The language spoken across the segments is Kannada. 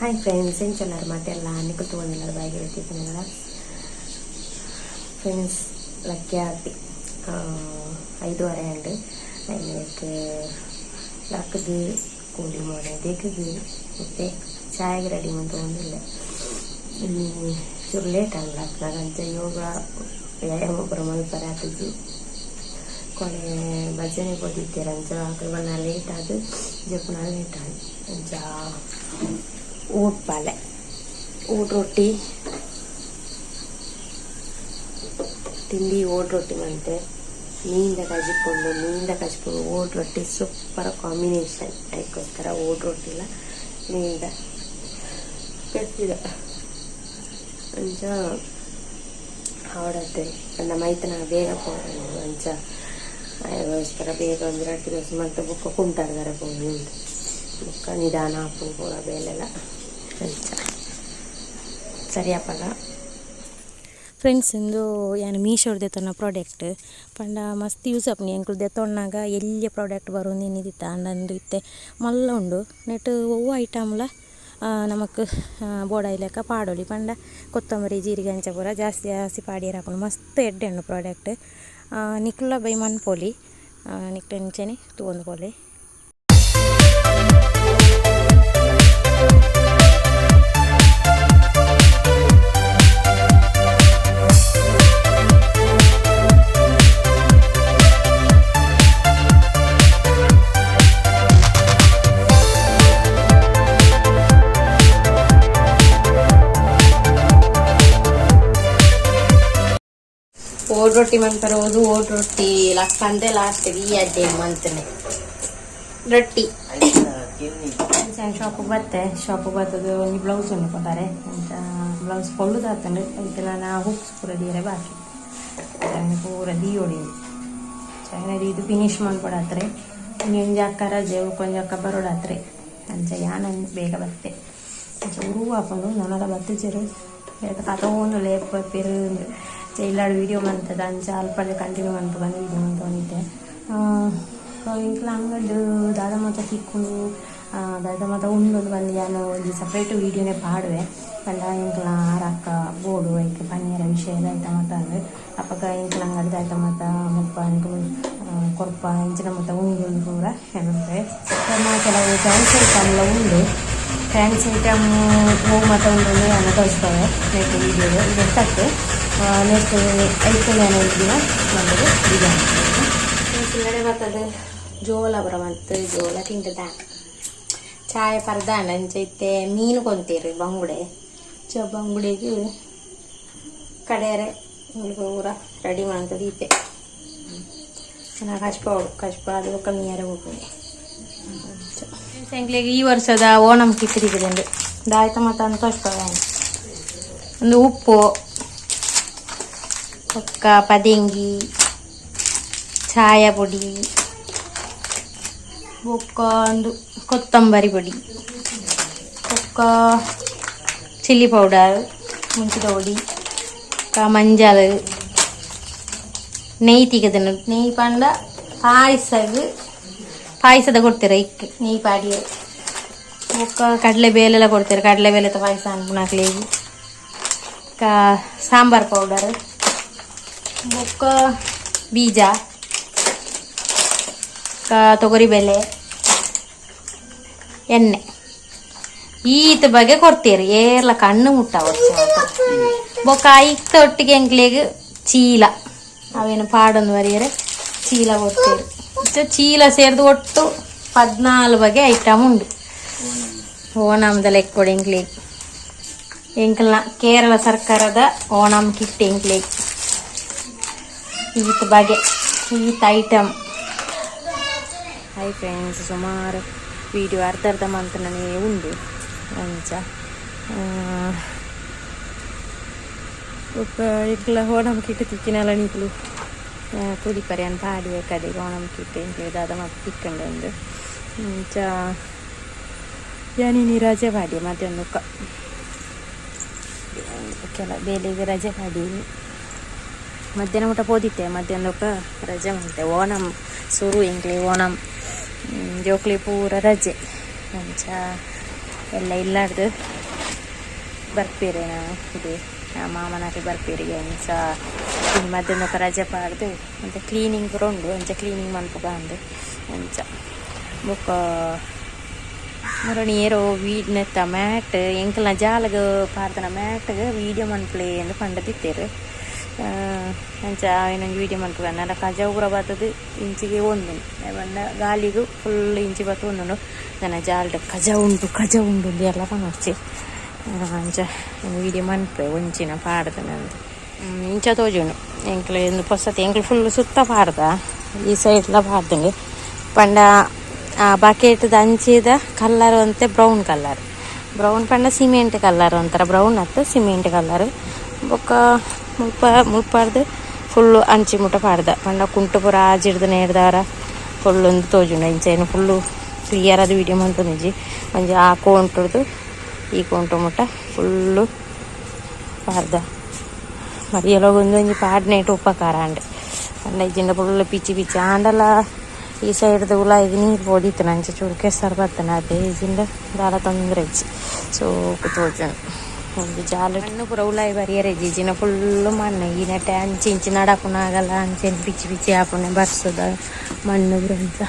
ಹಾಯ್ ಫ್ರೆಂಡ್ಸ್ ಏನು ಚೆನ್ನಾಗಿ ಎಲ್ಲ ಅನ್ನಕ್ಕೆ ತೊಗೊಂಡಿಲ್ಲ ಬ್ಯಾಗ್ ಇರ್ತಿದ್ದೀನಲ್ಲ ఫ్రెండ్స్ లక్కీ ఐదు వరే అండి ఆయనకి లక్కకి కూలి మోడే దిగ్గి ಮತ್ತೆ ಚಾಯ್ಗೆ ರೆಡಿ ಅಂತ ಒಂದಿಲ್ಲ ಚೂರು ಲೇಟ್ ಅಲ್ಲ ನಾನಂತೆ ಯೋಗ ವ್ಯಾಯಾಮ ಪ್ರಮಾಣ ಬರಾತಿದ್ದು ಕೊಳೆ ಭಜನೆ ಓದಿದ್ದೀರಂಚ ಆಕಳ ನಾ ಲೇಟ್ ಆದ ಜಪ್ಪ ನಾ ಲೇಟ್ ಆದ ಜಾ ಊಟ ಪಾಲೆ ಊಟ ರೊಟ್ಟಿ ತಿಂಡಿ ಓಟ್ ರೊಟ್ಟಿ ಮಂತೆ ಮೀನಿಂದ ಕಜಿಕೊಂಡು ಮೀನಿಂದ ಕಜಿಕೊಂಡು ಓಟ್ ರೊಟ್ಟಿ ಸೂಪರ್ ಕಾಂಬಿನೇಷನ್ ಅದಕ್ಕೋಸ್ಕರ ಓಟ್ ರೊಟ್ಟಿಲ್ಲ ಮೀನಿಂದ ಕಟ್ಟಿದ ಅಂಚ ಆಡತ್ತೆ ನನ್ನ ಮೈತನ ಬೇಗ ಹೋಗೋದು ಅಂಚ ಅದಕ್ಕೋಸ್ಕರ ಬೇಗ ಒಂದು ರೊಟ್ಟಿ ದೋಸೆ ಮತ್ತೆ ಬುಕ್ಕ ಕುಂಟಾಡ್ದಾರೆ ಹೋಗಿ ಬುಕ್ಕ ನಿಧಾನ ಹಾಕೊಂಡು ಕೂಡ ಬೇಲೆಲ್ಲ ಸರಿಯಪ್ಪಲ್ಲ ಫ್ರೆಂಡ್ಸ್ ಇಂದು ಏನು ಮೀಶೋಡ್ದೆ ತನ್ನ ಪ್ರಾಡಕ್ಟ್ ಪಂಡ ಮಸ್ತ್ ಯೂಸ್ ಅಪ್ನಿ ಎಂಕ್ಲು ದೆತ್ತೊಣ್ಣಾಗ ಎಲ್ಲಿಯ ಪ್ರಾಡಕ್ಟ್ ಬರೋದು ಏನಿದಿತ್ತ ಅಂದಂದು ಇತ್ತೆ. ಮಲ್ಲ ಉಂಡು. ನೆಟ್ ಒವ್ವ ಐಟಮ್ಲ ನಮಕ್ ಬೋಡಾಯ್ಲೆಕ್ಕ ಪಾಡೋಲಿ. ಪಂಡ ಕೊತ್ತಂಬರಿ, ಜೀರಿಗೆ ಅಂಚ ಪೂರ ಜಾಸ್ತಿ ಜಾಸ್ತಿ ಪಾಡಿಯರ್ ಮಸ್ತ್ ಎಡ್ಡೆ ಉಂಡು ಪ್ರಾಡಕ್ಟ್ ನಿಕ್ಲ ಬೈ ಮನ್ಪೋಲಿ ನಿಕ್ಲ ಎಂಚನೆ ತಗೊಂಡು ಪೋಲಿ. ಓಡ್ ರೊಟ್ಟಿ ಮನ್ಪರೋದು ಓಡ್ ರೊಟ್ಟಿ, ಲಕ್ಕಂದೆ ಲಾಸ್ಟ್ ಈ ಅಡ್ಡೆ ಮಂತನೆ. ರೊಟ್ಟಿ. ಶಾಪ್ ಬತ್ತೆ. ಶಾಪ್ ಬರ್ತದೆ ಒಂದು ಬ್ಲೌಸ್ ಉಣ್ಕೊತಾರೆ ಅಂತ ಬ್ಲೌಸ್ ಕೊಳ್ಳುದು ಆತಂಡು ಅದಕ್ಕೆ ನಾನು ಹುಕ್ಸ್ ಪೂರ ದೀರೆ ಬಾಕಿ. ಅದನ್ನು ಪೂರ ದೀಯೋಡಿ ಚೆನ್ನಾಗಿ ಇದು ಫಿನಿಶ್ ಮಾಡ್ಕೊಡತ್ರೆ ಇನ್ನೊಂದು ಅಕ್ಕ ರಜೆ ಕೊಂಚ ಅಕ್ಕ ಬರೋಡತ್ರೆ ಅಂಚ ಯಾನ ಬೇಗ ಬತ್ತೆ. ಅಂಚ ಉರು ಹಾಕೊಂಡು ನನಗ ಬತ್ತಿಚರು ಒಂದು ಲೇಪ, ಪೆರು ಇಲ್ಲಾಡು ವಿಡಿಯೋ ಮಂತದ ಅಂಚ ಅಲ್ಪಡೆ ಕಂಟಿನ್ಯೂ ಅಂತ ಬಂದು ವಿಡಿಯೋ ಮಂತ ಬಂದಿದ್ದೆ ಇಂಕ್ಲ ಅಂಗಡ್ ದಾದ ಮಾತ ತಿಕ್ಕೊಂಡು ದಾದ ಮಾತ ಉಂಡೊಂದು ಬಂದು ನಾನು ಒಂದು ಸಪ್ರೇಟ್ ವೀಡಿಯೋನೇ ಪಾಡುವೆ. ಪಂಡ ಇಂಕ್ಲ ಆರಕ್ಕ ಬೋಡು ಐಕೆ ಪನ್ನೀರ ವಿಷಯ ಆಯ್ತ ಅಂದ್ರೆ ಅಪ್ಪಗ ಇಂಕ್ಲ ಅಂಗಡಿ ದಾಯ್ತ ಮಾತ, ಮುಪ್ಪ ಇಂಕ್ಲು ಕೊರ್ಪ ಇಂಚಿನ ಮಾತ ಉಂಡು ಪೂರ ಏನಂದ್ರೆ ಕೆಲವು ಫ್ಯಾನ್ಸಿ ಐಟಮ್ಲ ಉಂಡು. ಫ್ಯಾನ್ಸಿ ಐಟಮ್ ಹೋಗಿ ಮಾತ ಉಂಡು ಅನ್ನ ಕಳಿಸ್ತವೆ ನೆಕ್ಸ್ಟ್ ವೀಡಿಯೋ ಇದು ಎತ್ತಕ್ಕೆ ನೆಕ್ಸ್ಟ್ ಐದು ನಾನು ಇದೀನ ನಮ್ಮದು ಬಿರಿಯಾನಿ ಇಲ್ಲಡೆ ಬರ್ತದೆ ಜೋಲ ಬರ ಮತ್ತು ಜೋಲ ತಿಂಟದ ಚಾಯ ಪರದಾನ ಅಂಚೈತೆ ಮೀನು ಕೊಂತೀರಿ ಬಂಗುಡೆ ಚ ಬಂಗುಡೆಗೆ ಕಡೆಯರೆ ಪೂರ ರೆಡಿ ಮಾಡ್ತದೆ ಈತೆ ಚೆನ್ನಾಗಿ ಕಚ್ಪೋಡು ಕಚ್ಪಾದು ಕಮ್ಮಿಯಾರೆ ಹೋಗ್ತದೆ ಎಂಕ್ಲಿಗೆ ಈ ವರ್ಷದ ಓಣಂ ಕಿಟ್ ತೆಗೆದಂಡು ದಾಯ್ತ ಮತ್ತು ಅಂತ ಅಷ್ಟವೆ ಒಂದು ಉಪ್ಪು ಒಕ್ಕ ಪದಿಂಗಿ ಛಾಯ ಪೊಡಿ ಒಕ್ಕ ಒಂದು ಕೊತ್ತಂಬರಿ ಪೊಡಿ ಒಕ್ಕ ಚಿಲ್ಲಿ ಪೌಡರ್ ಮುಂಚಿದ ಪೊಡಿ ಒಕ್ಕ ಮಂಜಲ್ ನೆಯ್ ತೆಗೆದನು ನೆಯ್ ಪಂಡ ಪಾಯಸಗ್ ಪಾಯಸದ ಕೊಡ್ತೀರ ಇಕ್ ನೆಯ್ ಪಾಡಿ ಒಕ್ಕ ಕಡಲೆ ಬೇಲೆಲ್ಲ ಕೊಡ್ತೀರ ಕಡಲೆ ಬೇಲೆ ಪಾಯಸ ಅನ್ಪುಣಾಕ್ಲೇಗಿ ಕ ಸಾಂಬಾರ್ ಪೌಡರ್ ಮೊಕ್ಕ ಬೀಜ ತೊಗರಿಬೇಳೆ ಎಣ್ಣೆ. ಈತ ಬಗ್ಗೆ ಕೊಡ್ತೀರಿ. ಏರ್ಲ ಕಣ್ಣು ಮುಟ್ಟ ಬೊಕ್ಕ ಐಕ್ ಒಟ್ಟಿಗೆ ಎಂಕ್ಲಿಗೆ ಚೀಲ. ಅವೇನು ಪಾಡೊಂದು ಬರೆಯರೆ, ಚೀಲ ಕೊಡ್ತೀರಿ. ಚೀಲ ಸೇರಿದು ಒಟ್ಟು ಪದ್ನಾಲು ಬಗೆ ಐಟಮ್ ಉಂಡು ಓಣಂದ ಲೆಕ್ಕೊಡಿ ಎಂಕ್ಲಿಗೆ. ಎಂಕ್ಲ ಕೇರಳ ಸರ್ಕಾರದ ಓಣಂ ಕಿಟ್ ಎಂಕ್ಲಿಗೆ. ಈತ ಬಗೆ ಈತ ಐಟಮ್ ಹೈ ಫ್ರೆಂಡ್ಸ್ ಸುಮಾರು ವಿಡಿಯೋ ಅರ್ಧ ಅರ್ಧ ಮಂತನೇ ಉಂಡು ಅಂಚ ಇಕ್ಲ ಓಣಂ ಕಿಟ್ ತಿಕ್ಕಿನಲ್ಲ ನಿಕ್ಲು ತುಡಿ ಪರ್ಯಾನ್ ಪಾಡಿ ಕಡೆಗೆ ಓಣಂ ಕಿಟ್ ಇಂಕ್ಲು ದಾದ ಮತ್ತೆ ತಿಕ್ಕಂಡು ಒಂದು ಅಂಚ ಯಾನಿ ರಜೆ ಪಾಡಿ ಮತ್ತೆ ಒಂದು ಕೆಲ ಬೇಲೆಗೆ ರಜೆ ಪಾಡಿ ಮಧ್ಯಾಹ್ನ ಊಟ ಪೋದಿತ್ತೆ ಮಧ್ಯಾಹ್ನಕ್ಕೆ ರಜೆ ಮಾಡ್ತೆ ಓಣಂ ಸುರು ಎಂಕ್ಲಿ ಓಣಂ ಜೋಕ್ಲಿ ಪೂರ ರಜೆ ಅಂಚ ಎಲ್ಲ ಇಲ್ಲಾರ್ದು ಬರ್ಪೇರೆ ನಾವು ಇದು ಆ ಮಾಮನಾಟಿ ಬರ್ಪೇರಿಗೆ ಅಂಚ ಈ ಮಧ್ಯಾಹ್ನ ఒక ರಜೆ ಪಾಡ್ದು ಅಂಚ ಕ್ಲೀನಿಂಗ್ ಪೂರ ಉಂಡು ಅಂಚ ಕ್ಲೀನಿಂಗ್ ಮನ್ಪುಗ ಅಂದು ಅಂಚ ಬೊಕ್ಕ ಮುರಣಿ ಏರೋ ವೀಡ್ ನೆತ್ತ ಮ್ಯಾಟ್ ಎಂಕಲ್ನ ಜಾಲಗ ಪಾರ್ದನ ಮ್ಯಾಟ್ಗೆ ವೀಡಿಯೋ ಮನ್ಪ್ಲೆ ಎಂದು ಪಂಡದಿತ್ತೇರು ಅಂಚ ಇನ್ನೊಂದು ವೀಡಿಯೋ ಮನ್ಪುಗ ನನ್ನ ಕಜ ಉಗ್ರ ಇಂಚಿಗೆ ಒಂದು ಬಂಡ ಗಾಲಿಗೂ ಫುಲ್ ಇಂಚಿ ಬತ್ತು ಒಂದು ನನ್ನ ಜಾಲ್ಡ್ ಕಜ ಉಂಟು ಕಜ ಅಂತ ಎಲ್ಲ ಪನೊಚ್ಚಿ ಅಂಚ ವೀಡಿಯೋ ಮನ್ಪೆ ಒಂಚಿನ ಪಾಡ್ದ ಇಂಚ ತೋಜುಂಡು ಎಂಕ್ಲು ಎಂದು ಪೊಸತಿ ಫುಲ್ ಸುತ್ತ ಪಾಡ್ದ. ಈ ಸೈಡ್ಲ ಪಾಡ್ದಂಗೆ. ಪಂಡ, ಆ ಬಕೆಟ್ದ ಅಂಚಿದ ಕಲ್ಲರ್ ಅಂತೆ ಬ್ರೌನ್ ಕಲರ್ ಬ್ರೌನ್ ಪಂಡ ಸಿಮೆಂಟ್ ಕಲರ್ ಅಂತಾರೆ. ಬ್ರೌನ್ ಅತ್ತ ಸಿಮೆಂಟ್ ಕಲರ್ ಬೊಕ್ಕ ಮುಲ್ಪ ಮುಲ್ಪಾರ್ದು ಫುಲ್ಲು ಅಂಚಿ ಮುಟ್ಟ ಪಾಡ್ದ ಪಂಡ ಕುಂಟು ಪುರ ಆಜಿಡ್ದು ನೇಡ್ದಾರ ಫುಲ್ ಒಂದು ತೋಜುಂಡ ಇಂಚೇನು ಫುಲ್ಲು ಕ್ಲಿಯರ್ ಅದು ವಿಡಿಯೋ ಮಂತು ನಿಜಿ ಮಂಜಿ ಆ ಕೋಂಟುಡ್ದು ಈ ಕೋಂಟು ಮುಟ್ಟ ಫುಲ್ಲು ಪಾಡ್ದ మరి ఎలాగుందో ఇంక ಪಂಡ ఉపకారాండి అండ్ జిండ పుల్ల పిచ్చి ಈ ఆండల ఈ సైడ్ దూల ఇది నీరు పొడితున్నాను చుడికేస్తారు పడుతున్నా అదే జిండ చాలా తొందర ఇచ్చి సో తోచండి ಒಂದು ಜಾಲ ಹಣ್ಣು ಪೂರ ಉಲಾಯಿ ಬರಿಯರೆ ಜೀಜಿನ ಫುಲ್ಲು ಮಣ್ಣು ಈನ ಅಂಚೆ ಇಂಚಿ ನಡಾಕುನಾಗಲ್ಲ ಅಂಚೆ ಬಿಚ್ಚಿ ಬಿಚ್ಚಿ ಹಾಪುನೆ ಬರ್ಸೋದ ಮಣ್ಣು ಬರಂತ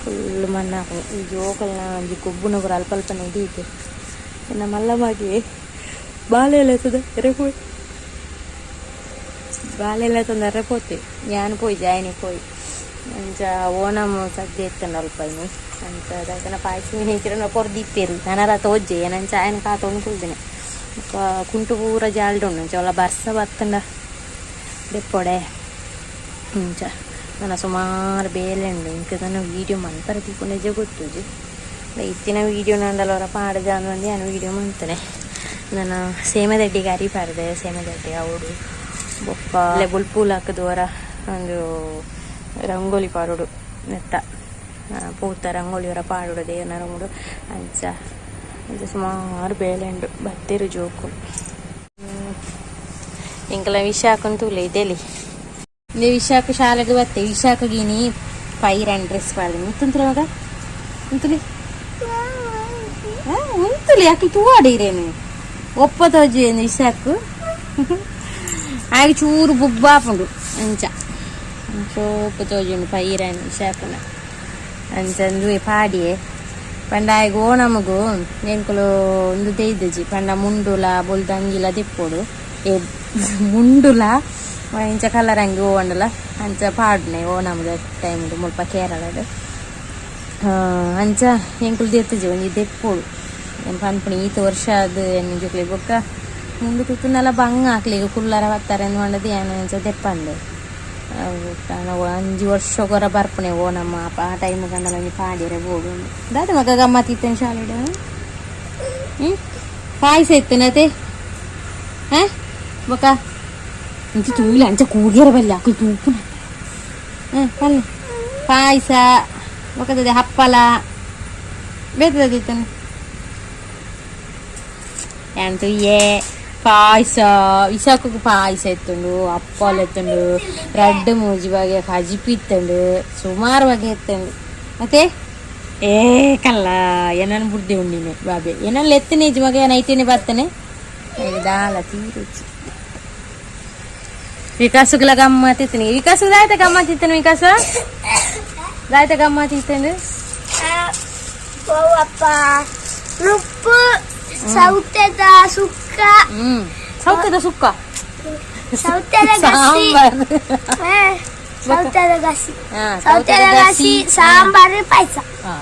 ಫುಲ್ಲು ಮಣ್ಣು ಹಾಕು ಈ ಜೋಕಲ್ನ ಈ ಕೊಬ್ಬುನ ಪೂರ ಅಲ್ಪ ಅಲ್ಪ ನಡೀತು ಇನ್ನು ಮಲ್ಲಮಾಗಿ ಬಾಳೆ ಎಲ್ಲ ಎತ್ತದ ಎರೆಪೋಯ್ ಬಾಳೆ ಎಲ್ಲ ತಂದು ಎರೆಪೋತೆ ಯಾನು ಪೋಯ್ ಜಾಯ್ನಿ ಪೋಯ್ ಅಂಚ ಓಣಮ್ ಸದ್ಯ ಎತ್ತನ ಅಲ್ಪ ಇನ್ನು ಅಂತ ಅದಕ್ಕೆ ಪಾಯಸ ನೀನು ಪೊರ್ದಿತ್ತೇರು ನಾನು ರಾತ ಓಜ್ಜೆ ನಾನು ಚಾಯನ ಕಾತೊಂಡು ಕುಲ್ದಿನಿ ಕುಂಟು పూర జాలడు ఉండించే ಬರ್ಸ బస్స బతుండ ಡೆಪ್ಪೊಡೆ ಮುಂಚ ನಾನು ಸುಮಾರು ಬೇಲೆ ಉಂಡು ಇಂಕ ನಾನು ವೀಡಿಯೋ ಮಂತರ ತಿಳ್ಕೊಂಡೇ ಗೊತ್ತುಜಿ ಇತ್ತಿನ ವೀಡಿಯೋ ನಂಡಲವರ ಪಾಡದ ಅಂದು ನಾನು ವೀಡಿಯೋ ಮಂತನೆ ನಾನು ಸೇಮದಡ್ಡಿಗೆ ಅರಿ ಪಾಡ್ದೆ ಸೇಮದಡ್ಡಿ ಅವಡು ಬೊಪ್ಪ ಅಲ್ಲೇ ಬುಲ್ಪೂಲ್ ಹಾಕದವರ ಒಂದು ರಂಗೋಲಿ ಪಾಡೋಡು ನೆತ್ತ ಪೂತ ರಂಗೋಲಿಯವರ ಪಾಡುಡು ದೇವನ ರಂಗೋಡು ಅಂಚ ಇದು ಸುಮಾರು ಬೇಳೆ ಉಂಡು ಬತ್ತಿರು ಜೋಕು ಇಂಕಲ ವಿಶಾಖನ್ ತೂಲೆ ಇದೆಲಿ ಇದು ವಿಶಾಖ ಶಾಲೆಗೆ ಬತ್ತೆ ವಿಶಾಖಗಿನಿ ಪೈರನ್ ಡ್ರೆಸ್ ಮಾಡಿದೆ ಮುತ್ತಂತ್ರ ಮಗ ಮುತ್ತಲಿ ಉಂತಲಿ ಯಾಕೆ ತೂವಾಡಿರೇನು ಒಪ್ಪ ತೋಜೇನು ವಿಶಾಖು ಆಗಿ ಚೂರು ಬುಬ್ಬಾಪುಂಡು ಅಂಚ ಚೋಪು ತೋಜುಂಡು ಪೈರನ್ ವಿಶಾಖನ ಅಂಚಂದು ಪಾಡಿಯೇ ಪಂಡ ಆಯ್ಗ ಓಣಮಗು ಎಂಕುಲು ಒಂದು ತೆಯ್ದಜಿ ಪಂಡ ಮುಂಡುಲ, ಬೊಲ್ದಂಗಿಲ ತಿಪ್ಪೋಡು ಏ, ಮುಂಡುಲ? ಇಂಚ ಕಲರ್ ಹಂಗೆ ಓಂಡಲ ಅಂಚ ಪಾಡ್ನೆ ಓಣಮದ ಟೈಮ್ಡು ಮುಲ್ಪ ಕೇರಳದ. ಅಂಚ ಎಂಕುಲು ತೆತ್ತಜಿ ಒಂಜಿ ತೆಪ್ಪೋಡು ಏನ್ ಪನ್ಪುಣಿ ಈತ ವರ್ಷ ಅದು ಜೊಕ್ಲಿ ಬೊಕ್ಕ? ಮುಂಡು ಬಂಗ್ ಬಂಗ ಈಗ ಕುಲ್ಲರ ಬರ್ತಾರೆ ಅಂದ್ಕೊಂಡದ್ದು ಏನು ಅಂಚ ತೆಪ್ಪಂದೆ ನಾವು ಅಂಜು ವರ್ಷ ಗೊರ ಬರ್ಪಣೆ ಓ ನಮ್ಮ ಅಪ್ಪ ಆ ಟೈಮ್ ಕಂಡಲ್ಲ ಒಂಜಿ ಪಾಡಿರೆ ಬೋಡು ದಾದ ಮಗ ಗಮ್ಮತ್ ಇತ್ತೇನೆ ಶಾಲೆಡ ಹ್ಞೂ ಪಾಯಸ ಇತ್ತನತೆ ಹಾಂ ಬೊಕ ಇಂಚ ತೂಲ ಅಂಚ ಕೂಗಿರ ಬಲ್ಲ ಅಕ್ಕಳು ತೂಪುನ ಹಾಂ ಪಲ್ಲೆ ಪಾಯಸ ಬೊಕದದೆ ಹಪ್ಪಲ ಬೇತದಿತ್ತನೆ ಎಂತು ಏ ಪಾಯಸ ಇಸಾಕು ಪಾಯಸ ಎತ್ತುಂಡು ಅಪ್ಪಲು ಎತ್ತುಂಡು ರಡ್ಡು ಮೂಜಿ ಬಗೆ ಕಜಿಪಿ ಇತ್ತುಂಡು ಸುಮಾರು ಬಗೆ ಎತ್ತುಂಡು ಮತ್ತೆ ಏ ಕಲ್ಲ ಏನನ್ನು ಬುಡ್ದೆ ಉಂಡಿನೆ ಬಾಬೆ ಏನಲ್ಲ ಎತ್ತನೆ ಇಜ್ಜಿ ಮಗ ನೈಟೇನೆ ಬರ್ತಾನೆ ದಾಲ ತೀರುಚಿ ವಿಕಾಸಗಳ ಗಮ್ಮತ್ ಇತ್ತನೆ ವಿಕಾಸ ದಾಯ್ತ ಗಮ್ಮತ್ ಇತ್ತನೆ ವಿಕಾಸ ದಾಯ್ತ ಗಮ್ಮತ್ ಇತ್ತಂಡು ಅಪ್ಪ ರುಪ್ಪು ಸೌತೆದ ಸುಕ್ಕ ಹ್ಮ್ ಸೌತದ ಸುಕ್ಕ ಸೌತೆದ ಗಸಿ ಸಾಂಬಾರ್ ಹಾ, ಸೌತೆದ ಗಸಿ ಹಾ, ಸೌತೆದ ಗಸಿ ಸಾಂಬಾರು ಪಾಯಸ ಹಾ.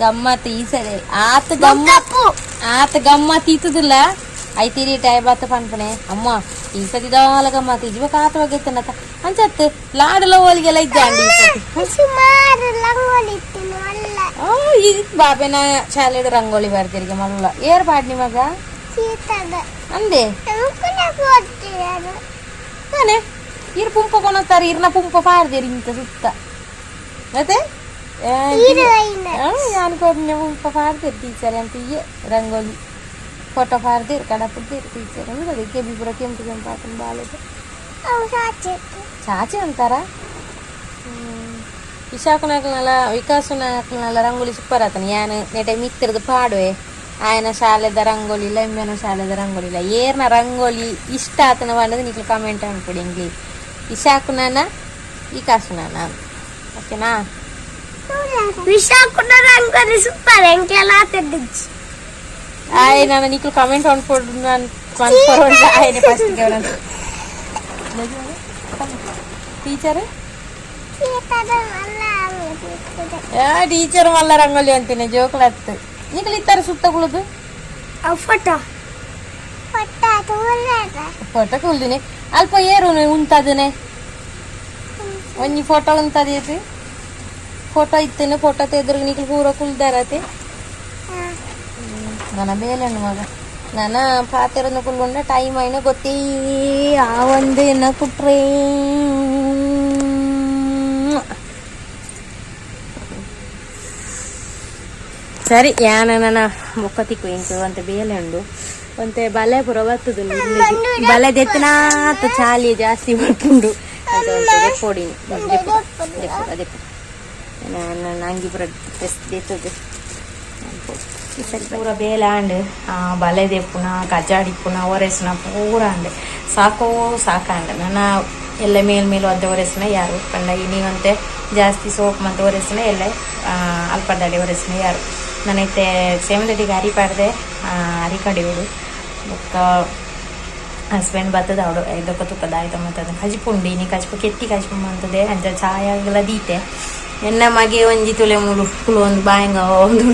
ಗಮ್ಮತ್ ಈ ಸರಿ ಆತ ಗಮ್ಮತ್ ಕಪ್ಪು ಆತ ಗಮ್ಮತ್ ಇತ್ತದಿಲ್ಲ ಐತಿರಿ ಟೈಮ್ ಆತ ಪನ್ಪಣೆ ಅಮ್ಮ ಈ ಸತಿ ದಾಲ ಗಮ್ಮತ್ ಇಜ್ವ ಕಾತ ಹೋಗೈತನತ ಅಂಚತ್ ಲಾಡಲ ಹೋಲಿಗೆಲ್ಲ ಇದ್ದೆ ಅಂಡಿ ಈ ಸತಿ ಸುಮಾರು ಲಂಗೋಲಿ ಇತ್ತಿನ ಒಳ್ಳೆ ಆ, ಈ ಬಾಬೆನ ಶಾಲೆದ ರಂಗೋಲಿ ಬರ್ದಿರಿಗೆ ಮಲ್ಲ ಏರ್ ಪಾಡ್ನಿ ಮಗ ಶೀತದ ಅಂದೆ ತಾನೆ ಇರ್ ಪುಂಪ ಕೊನತ್ತಾರ ಇರ್ನ ಪುಂಪ ಪಾರ್ದೇರಿ ಇಂತ ಸುತ್ತ ಮತ್ತೆ ಅನ್ಕೋದಿನ ಪುಂಪ ಪಾರ್ದೇರಿ ಟೀಚರ್ ಅಂತ ಇಯೇ ರಂಗೋಲಿ ಫೋಟೋ ಪಾರ್ದೇರಿ ಕಡ ಪುಡ್ದೇರಿ ಟೀಚರ್ ಅಂದ್ರೆ ಕೆಬಿಪುರ ಕೆಂಪು ಕೆಂಪು ಹಾಕೊಂಡು ಬಾಳದು ಚಾಚೆ ಅಂತಾರ ಇಶಾಕುನಾಕ್ನಲ್ಲ ವಿಕಾಸುನಾಕ್ನಲ್ಲ ರಂಗೋಲಿ ಸೂಪರ್ ಆತನ ಯಾನು ನೆಟೆ ಮಿತ್ತಿರದು ಪಾಡುವೆ ಆಯನ ಶಾಲೆದ ರಂಗೋಲಿ ಇಲ್ಲ ಎಮ್ಮೆನ ಶಾಲೆದ ರಂಗೋಲಿ ಇಲ್ಲ ಏರ್ನ ರಂಗೋಲಿ ಇಷ್ಟ ಆತನ ಬಂದದ್ದು ನಿಕ್ಲು ಕಮೆಂಟ್ ಅನ್ಕೊಡಿ ಇಂಗ್ಲಿ ಇಶಾಕುನನ ವಿಕಾಸುನನ ಓಕೆನಾ ವಿಶಾಖನ ರಂಗೋಲಿ ಸೂಪರ್ ಎಂಕೆಲ್ಲ ತೆಡ್ಡಿಚ್ಚು ಆಯ್ ನಾನು ನಿಕ್ಲು ಕಮೆಂಟ್ ಅನ್ಕೊಡು ನಾನು ಮನ್ಸ್ಕೊರೋಣ ಆಯ್ನೆ ಫಸ್ಟ್ಗೆ ಟೀಚರ್ ಸೀತದ ಮಲ್ಲ ಅಂಗಡಿ ಯಾ ಟೀಚರ್ ಮಲ್ಲ ರಂಗೋಲಿ ಅಂತೀನಿ ಜೋಕ್ಲತ್ತು ಕಲಿತಾರೆ ಸುತ್ತ ಸುತ್ತಗುಳುದು ಫೋಟೋ. ಫಟ ಫೋಟೋ ಕುಲ್ದಿನಿ ಅಲ್ಪ ಏರು ಉಂತಾದನೆ. ಒಂಜಿ ಫೋಟೋ ಉಂತದೇತಿ ಫೋಟೋ ಇತ್ತೇನೆ ಫೋಟೋ ತೆದ್ರು ನಿಕ್ಲು ಪೂರ ಕುಲ್ದಾರತಿ ನನ್ನ ಬೇಲೆಣ್ಣು ಮಗ. ನನ್ನ ಪಾತೆರನ್ನು ಕುಲ್ಕೊಂಡ ಟೈಮ್ ಆಯ್ನ ಗೊತ್ತೇ ಆ ಒಂದು ಕುಟ್ರೇ. ಸರಿ ಯಾನ ನನ್ನ ಮುಖತಿ ಅಂತ ಬೇಲೆ ಉಂಡು. ಒಂತೆ ಬಲೆ ಪುರ ಬರ್ತದು ಬಲೆ ದೆತ್ತನಾತ ಚಾಲಿ ಜಾಸ್ತಿ ಬರ್ತುಂಡು ಅಂತ ಒಂತೆ ದೆಪ್ಪೊಡಿನಿ ದೆಪ್ಪು ದೆಪ್ಪು ನಾನು ಅಂಗಿ ಪುರ ದೆತ್ತದು. ಪೂರ ಬೇಲೆ ಆಂಡ್. ಆ, ಬಲೆ ದೆಪ್ಪುನ ಕಜಾಡಿಪ್ಪುನ ಒರೆಸಿನ ಪೂರ ಅಂಡ್ ಸಾಕೋ ಸಾಕಾಂಡ್ ನನ್ನ ಎಲ್ಲ ಮೇಲ್ ಮೇಲು ಅಂತ ಒರೆಸ್ನ ಯಾರು? ಪಂಡ ನೀವಂತೆ ಜಾಸ್ತಿ ಸೋಪ್ ಮಂತ ಒರೆಸ್ನ ಎಲ್ಲ ಅಲ್ಪದಾಡಿ ಒರೆಸ್ನ ಯಾರು? ನನೈತೆ ಸೇಮದಡಿಗೆ ಅರಿ ಪಾಡ್ದೆ ಅರಿ ಕಡಿಯೋಡು ಬೊಕ್ಕ ಹಸ್ಬೆಂಡ್ ಬರ್ತದ ಅವಳು ಐದಕ್ಕ ತುಕ್ಕದ ಆಯ್ತು ಮತ್ತೆ ಅದನ್ನು ಕಜಿಪುಂಡಿ ನೀ ಕಚ್ಪ ಕೆತ್ತಿ ಕಚ್ಪ ಅಂತದೆ ಅಂಚ ಚಾಯಾಗಲ ದೀತೆ ಎನ್ನ ಮಗೆ ಒಂಜಿ ತುಲೆ ಮುಳು ಒಂದು ಬಾಯಂಗ, ಒಂದು